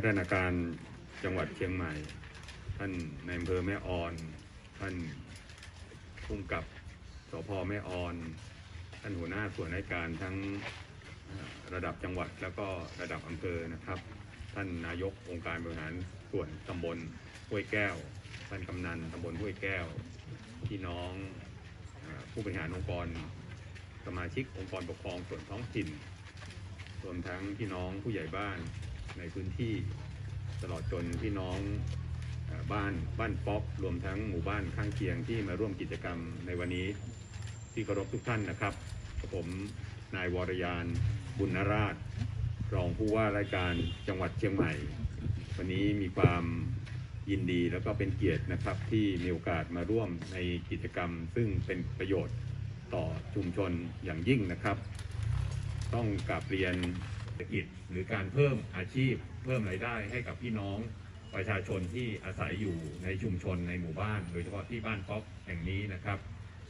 พัฒนาการจังหวัดเชียงใหม่ ท่านในอำเภอแม่ออน ท่านผู้กำกับสพแม่ออน ท่านหัวหน้าส่วนราชการทั้งระดับจังหวัดแล้วก็ระดับอำเภอนะครับ ท่านนายกองค์การบริหารส่วนตำบลห้วยแก้ว ท่านกำนันตำบลห้วยแก้ว พี่น้องผู้บริหารองค์กร สมาชิกองค์กรปกครองส่วนท้องถิ่นรวมทั้งพี่น้องผู้ใหญ่บ้าน ในพื้นที่ตลอดจนพี่น้องบ้านบ้านป๊อกรวมทั้งหมู่บ้านข้างเคียงที่มาร่วมกิจกรรมในวันนี้ ที่เคารพทุกท่านนะครับ ผมนายวรยานบุญนราช รองผู้ว่าราชการจังหวัดเชียงใหม่ วันนี้มีความยินดีแล้วก็เป็นเกียรตินะครับที่มีโอกาสมาร่วมในกิจกรรม ซึ่งเป็นประโยชน์ต่อชุมชนอย่างยิ่งนะครับ ต้องกราบเรียน ศรษฐกิจหรือการเพิ่มอาชีพ เพิ่มรายได้ให้กับพี่น้องประชาชนที่อาศัยอยู่ในชุมชนในหมู่บ้าน โดยเฉพาะที่บ้านป๊อกแห่งนี้นะครับ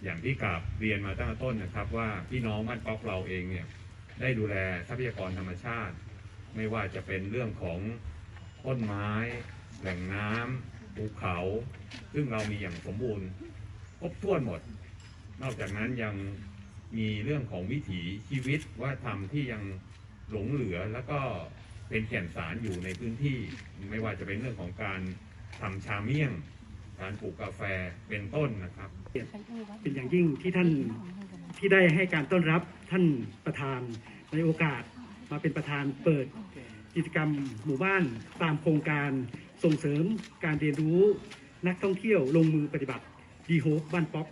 อย่างที่กราบเรียนมาตั้งแต่ต้นนะครับ ว่าพี่น้องบ้านป๊อกเราเองเนี่ยได้ดูแลทรัพยากรธรรมชาติ ไม่ว่าจะเป็นเรื่องของต้นไม้ แหล่งน้ำภูเขา ซึ่งเรามีอย่างสมบูรณ์ครบถ้วนหมด นอกจากนั้นยังมีเรื่องของวิถีชีวิตว่าทำที่ยัง หลงเหลือแล้วก็เป็นแก่นสารอยู่ในพื้นที่ ไม่ว่าจะเป็นเรื่องของการทำชาเมี่ยง การปลูกกาแฟเป็นต้นนะครับเป็นอย่างยิ่งที่ท่านที่ได้ให้การต้อนรับท่านประธานในโอกาสมาเป็นประธานเปิดกิจกรรมหมู่บ้านตามโครงการส่งเสริมการเรียนรู้นักท่องเที่ยวลงมือปฏิบัติดีโฮบ้านป๊อก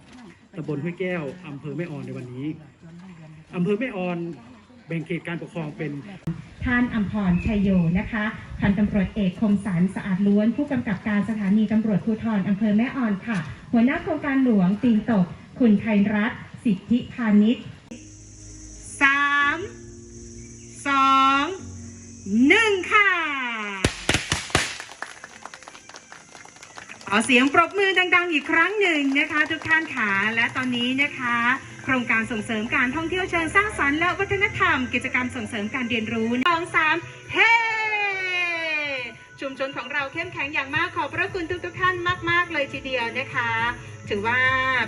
ตำบลห้วยแก้วอำเภอแม่ออนในวันนี้อำเภอแม่ออน แบ่งเขตการปกครองเป็น ท่านอัมพรชัยโยนะคะพันตำรวจเอกคมสันสะอาดล้วน ผู้กำกับการสถานีตำรวจภูธรอำเภอแม่ออนค่ะ หัวหน้าโครงการหลวงตีนตก คุณไทยรัฐ สิทธิพาณิชย์สามสองหนึ่งค่ะ ขอเสียงปรบมือดัง ๆ อีกครั้งหนึ่งนะคะ ทุกท่านค่ะและตอนนี้นะคะ โครงการส่งเสริมการท่องเที่ยวเชิงสร้างสรรค์และวัฒนธรรม กิจกรรมส่งเสริมการเรียนรู้สองสามเฮ้ชุมชนของเราเข้มแข็งอย่างมากขอบพระคุณทุกๆท่านมาก ๆ เลยทีเดียวนะคะ ถือว่า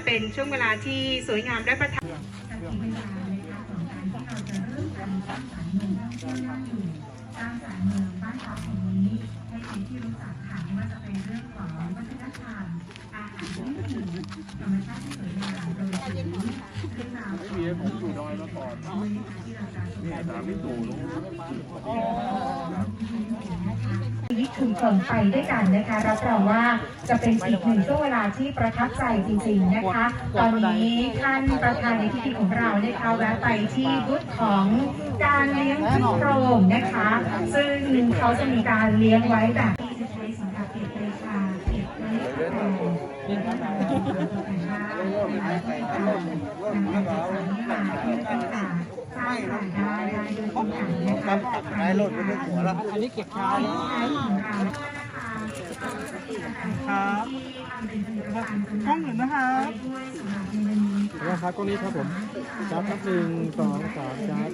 เป็นช่วงเวลาที่สวยงามและประทับสร้างสรรค์เมืองบ้านเราแห่งนี้ให้เป็นที่รู้จักค่ะม่ว่าจะเป็นเรื่องของวัฒนธรรมอาหารพื้นถิ่นธรรมชาติที่สวยงาม โดยเฉพาะเรื่องราวของพี่ผมอยู่ดอยมาก่อนเราะนี่ยถามพี่ตู่ลุงชีวิตชุมชนไปด้วยกันนะคะรับรองว่าจะเป็นอีกหนึ่งช่วงเวลาที่ประทับใจจริง ๆนะคะ ตอนนี้ท่านประธานในพิธีของเรานะคะแวะไปที่บูธของการเลี้ยงพึ่งโรงนะคะ ซึ่งเขาจะมีการเลี้ยงไว้แบบที่จะใช้สำหรับเก็บปริชาเก็บเล็ดโรงนะคะธรรมชาตินะ คะต่างๆสร้างรายได้ได้ด้วยเช่นกันนะคะท้ายรถไปด้หัวล้วอันนี้เก็บชาครับกล้องหนึ่งนะครับนะครับกล้องนี้ครับผมครับนับหนึ่งสองสามครับ